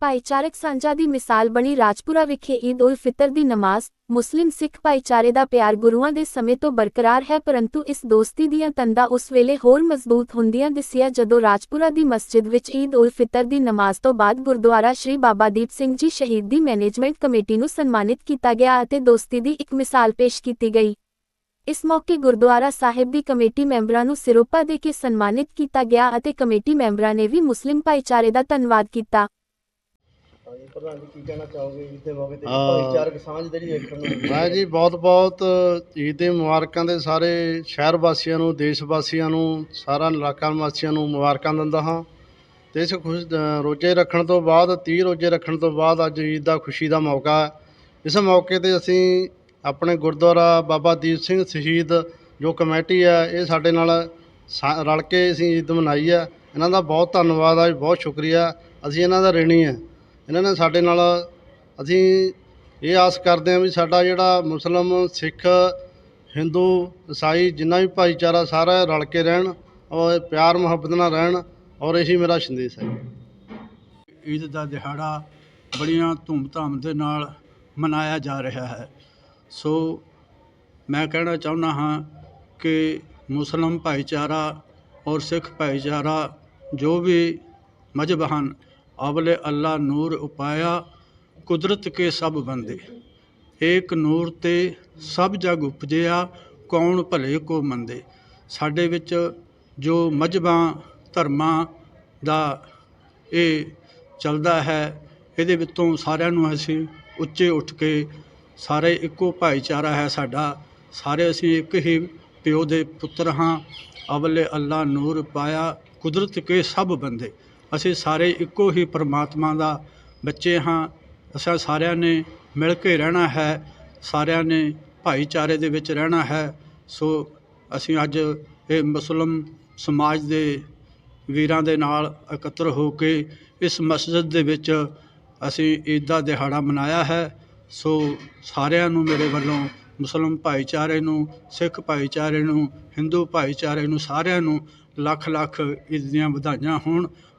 ਭਾਈਚਾਰਕ ਸਾਂਝਾ ਦੀ ਮਿਸਾਲ ਬਣੀ ਰਾਜਪੁਰਾ ਵਿਖੇ ਈਦ ਉਲ ਫਿਤਰ ਦੀ ਨਮਾਜ਼, ਮੁਸਲਿਮ ਸਿੱਖ ਭਾਈਚਾਰੇ ਦਾ ਪਿਆਰ ਗੁਰੂਆਂ ਦੇ ਸਮੇਂ ਤੋਂ ਬਰਕਰਾਰ ਹੈ ਪਰੰਤੂ ਇਸ ਦੋਸਤੀ ਦੀਆਂ ਤੰਦਾਂ ਉਸ ਵੇਲੇ ਹੋਰ ਮਜ਼ਬੂਤ ਹੁੰਦੀਆਂ ਦਿਸਿਆ ਜਦੋਂ ਰਾਜਪੁਰਾ ਦੀ ਮਸਜਿਦ ਵਿੱਚ ਈਦ ਉਲ ਫਿਤਰ ਦੀ ਨਮਾਜ਼ ਤੋਂ ਬਾਅਦ ਗੁਰਦੁਆਰਾ ਸ਼੍ਰੀ ਬਾਬਾ ਦੀਪ ਸਿੰਘ ਜੀ ਸ਼ਹੀਦ ਦੀ ਮੈਨੇਜਮੈਂਟ ਕਮੇਟੀ ਨੂੰ ਸਨਮਾਨਿਤ ਕੀਤਾ ਗਿਆ ਅਤੇ ਦੋਸਤੀ ਦੀ ਇੱਕ ਮਿਸਾਲ ਪੇਸ਼ ਕੀਤੀ ਗਈ। ਇਸ ਮੌਕੇ ਗੁਰਦੁਆਰਾ ਸਾਹਿਬ ਦੀ ਕਮੇਟੀ ਮੈਂਬਰਾਂ ਨੂੰ ਸਿਰੋਪਾ ਦੇ ਕੇ ਸਨਮਾਨਿਤ ਕੀਤਾ ਗਿਆ ਅਤੇ ਕਮੇਟੀ ਮੈਂਬਰਾਂ ਨੇ ਵੀ ਮੁਸਲਿਮ ਭਾਈਚਾਰੇ ਦਾ ਧੰਨਵਾਦ ਕੀਤਾ। ਹਾਂਜੀ ਪ੍ਰਧਾਨ ਜੀ ਕੀ ਕਹਿਣਾ ਚਾਹੋਗੇ? ਇਸ ਦੇ ਮੌਕੇ ਤੇ ਹਾਂ। ਭਾਈਚਾਰਕ ਸਾਂਝ ਜਿਹੜੀ ਵੇਖਣ ਨੂੰ ਮਿਲੀ ਮੈਂ ਜੀ ਬਹੁਤ ਬਹੁਤ ਈਦ ਦੇ ਮੁਬਾਰਕਾਂ ਦੇ ਸਾਰੇ ਸ਼ਹਿਰ ਵਾਸੀਆਂ ਨੂੰ ਦੇਸ਼ ਵਾਸੀਆਂ ਨੂੰ ਸਾਰਾ ਇਲਾਕਾ ਵਾਸੀਆਂ ਨੂੰ ਮੁਬਾਰਕਾਂ ਦਿੰਦਾ ਹਾਂ। ਤੇ ਇਸ ਖੁਸ਼ ਅ, ਰੋਜ਼ੇ ਰੱਖਣ ਤੋਂ ਬਾਅਦ 30 ਰੋਜ਼ੇ ਰੱਖਣ ਤੋਂ ਬਾਅਦ ਅੱਜ ਈਦ ਦਾ ਖੁਸ਼ੀ ਦਾ ਮੌਕਾ ਹੈ। ਇਸ ਮੌਕੇ ਤੇ ਅਸੀਂ ਆਪਣੇ ਗੁਰਦੁਆਰਾ ਬਾਬਾ ਦੀਪ ਸਿੰਘ ਸ਼ਹੀਦ ਜੋ ਕਮੇਟੀ ਹੈ ਇਹ ਸਾਡੇ ਨਾਲ ਸਾ- ਰਲ ਕੇ ਅਸੀਂ ਈਦ ਮਨਾਈ ਹੈ। ਇਹਨਾਂ ਦਾ ਬਹੁਤ ਧੰਨਵਾਦ ਹੈ ਬਹੁਤ ਸ਼ੁਕਰੀਆ। ਅਸੀਂ ਇਹਨਾਂ ਦਾ ਰਿਣੀ ਹੈ। ਇਹਨਾਂ ਨੇ ਸਾਡੇ ਨਾਲ ਅਸੀਂ ਇਹ ਆਸ ਕਰਦੇ ਹਾਂ ਵੀ ਸਾਡਾ ਜਿਹੜਾ ਮੁਸਲਮ, ਸਿੱਖ, ਹਿੰਦੂ, ਈਸਾਈ ਜਿੰਨਾ ਵੀ ਭਾਈਚਾਰਾ ਸਾਰਾ ਰਲ ਕੇ ਰਹਿਣ ਔਰ ਪਿਆਰ, ਮੁਹੱਬਤ ਨਾਲ ਰਹਿਣ ਔਰ ਇਹੀ ਮੇਰਾ ਸੰਦੇਸ਼ ਹੈ। ਈਦ ਦਾ ਦਿਹਾੜਾ ਬੜੀਆਂ ਧੂਮਧਾਮ ਦੇ ਨਾਲ ਮਨਾਇਆ ਜਾ ਰਿਹਾ ਹੈ। ਸੋ ਮੈਂ ਕਹਿਣਾ ਚਾਹੁੰਦਾ ਹਾਂ ਕਿ ਮੁਸਲਮ ਭਾਈਚਾਰਾ ਔਰ ਸਿੱਖ ਭਾਈਚਾਰਾ ਜੋ ਵੀ ਮਜ਼ਹਬ ਹਨ ਅਵਲੇ ਅੱਲਾ ਨੂਰ ਉਪਾਇਆ, ਕੁਦਰਤ ਕੇ ਸਭ ਬੰਦੇ। ਏਕ ਨੂਰ ਤੇ ਸਭ ਜਗ ਉਪਜਿਆ, ਕੌਣ ਭਲੇ ਕੋ ਮੰਦੇ। ਸਾਡੇ ਵਿੱਚ ਜੋ ਮਜ਼ਬਾਂ, ਧਰਮਾਂ ਦਾ ਇਹ ਚੱਲਦਾ ਹੈ, ਇਹਦੇ ਵਿੱਚੋਂ ਸਾਰਿਆਂ ਨੂੰ ਅਸੀਂ ਉੱਚੇ ਉੱਠ ਕੇ ਸਾਰੇ ਇੱਕੋ ਭਾਈਚਾਰਾ ਹੈ ਸਾਡਾ। ਸਾਰੇ ਅਸੀਂ ਇੱਕ ਹੀ ਪਿਓ ਦੇ ਪੁੱਤਰ ਹਾਂ। ਅਵਲੇ ਅੱਲਾ ਨੂਰ ਪਾਇਆ ਕੁਦਰਤ ਕੇ ਸਭ ਬੰਦੇ। ਅਸੀਂ ਸਾਰੇ ਇੱਕੋ ਹੀ ਪਰਮਾਤਮਾ ਦਾ ਬੱਚੇ ਹਾਂ। ਅਸਾਂ ਸਾਰਿਆਂ ਨੇ ਮਿਲ ਕੇ ਰਹਿਣਾ ਹੈ। ਸਾਰਿਆਂ ਨੇ ਭਾਈਚਾਰੇ ਦੇ ਵਿੱਚ ਰਹਿਣਾ ਹੈ। ਸੋ ਅਸੀਂ ਅੱਜ ਇਹ ਮੁਸਲਮ ਸਮਾਜ ਦੇ ਵੀਰਾਂ ਦੇ ਨਾਲ ਇਕੱਤਰ ਹੋ ਕੇ ਇਸ ਮਸਜਿਦ ਦੇ ਵਿੱਚ ਅਸੀਂ ਈਦ ਦਾ ਦਿਹਾੜਾ ਮਨਾਇਆ ਹੈ। ਸੋ ਸਾਰਿਆਂ ਨੂੰ ਮੇਰੇ ਵੱਲੋਂ ਮੁਸਲਮ ਭਾਈਚਾਰੇ ਨੂੰ, ਸਿੱਖ ਭਾਈਚਾਰੇ ਨੂੰ, ਹਿੰਦੂ ਭਾਈਚਾਰੇ ਨੂੰ ਸਾਰਿਆਂ ਨੂੰ ਲੱਖ ਲੱਖ ਈਦ ਦੀਆਂ ਵਧਾਈਆਂ ਹੋਣ।